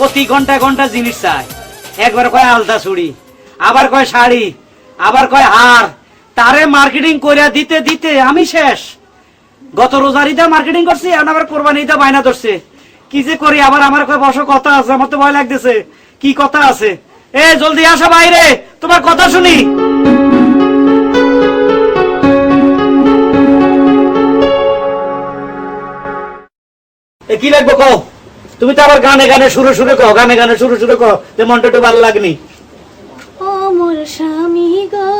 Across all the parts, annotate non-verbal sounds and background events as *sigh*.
প্রতি ঘণ্টা ঘণ্টা জিনিস চায় একবার কয় আলতা চুড়ি আবার কয় শাড়ি, আবার কয় হার। তারে মার্কেটিং করিয়া দিতে দিতে আমি শেষ। গত রোজারিদা মার্কেটিং করছি, এখন আবার কোরবানিটা বায়না ধরছে। কি যে করি, আবার আমার কয়, বসো, কথা আছে, আমার তো ভয় লাগতেছে। কি কথা আছে? এ, জলদি আসো বাইরে, তোমার কথা শুনি। কি লাগবে কও? তুমি তো আবার গানে গানে শুরু শুরু কও গানে গানে শুরু শুরু কও যে মনটা একটু ভালো লাগনি। ও মোর স্বামী গো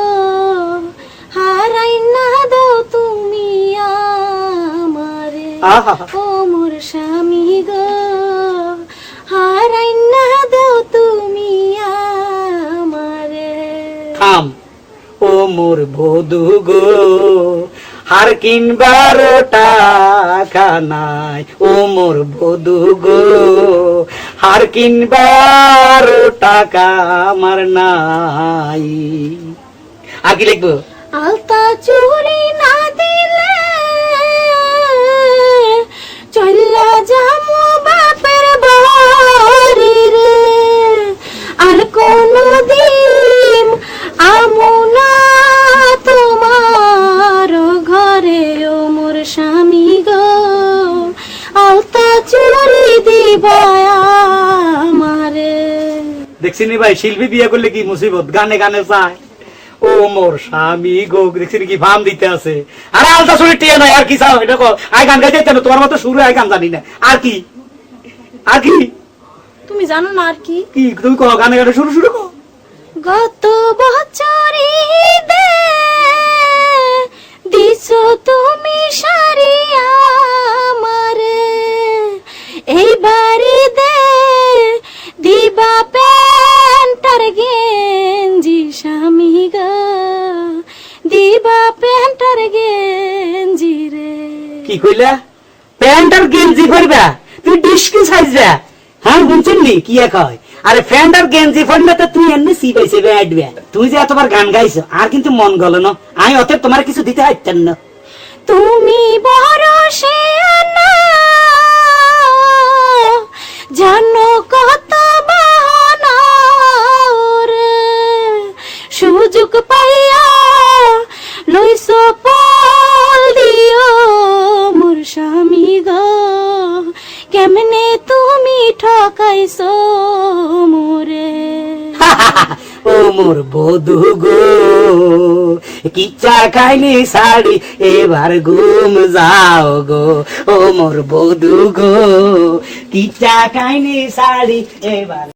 হারাই না দাও তুমি আমারে। আহা। ও মোর স্বামী গো হারাই না দাও তুমি আমারে। থাম। ও মোর বধু গো হার কিনবার টাকা নাই ও মোর বধু গো। হার কিনবার টাকা আমার নাই। আর কি লিখব? আলতা চুরি না দেখছিনি ভাই শিল্পী বিয়ে করলে কি মুসিবত? গানে গানে চায় ও মোর স্বামী গো দেখছিনি কি ভাম দিতে আছে। আরে আলতা শুনে টিয়ে নাই আর কি চাও? এটা আই গান গাইতে না তোমার মতো শুরু আই গান জানি না। আর কি? আর কি? তুমি জানো না আর কি? কি তুমি কো গানে গানে শুরু শুরু কো গত বছরে কি কইলা? প্যান্ট আর গেঞ্জি পরবা? তুই ডিস্কি সাইজা হ্যাঁ বুঝলি কি এক হয়? আরে প্যান্ট আর গেঞ্জি পরলে তো তুই এমনি সি পাইছে ব্যাডবে তুই যে এতবার গান গাইছো, আর কিন্তু মন গল না। আমি অতএব তোমার কিছু দিতে হাইতেন না। তুমি বড় শেয়ানা জানো কত বাহানা সুযোগ পাইয়া লইছো ঠকাইছো মোরে *laughs* ও মোর বধু গো কিচ্ছা খাইনি শাড়ি, এবার ঘুম যাও গো। ও মোর বধু গো কিচ্ছা খাইনি শাড়ি, এবার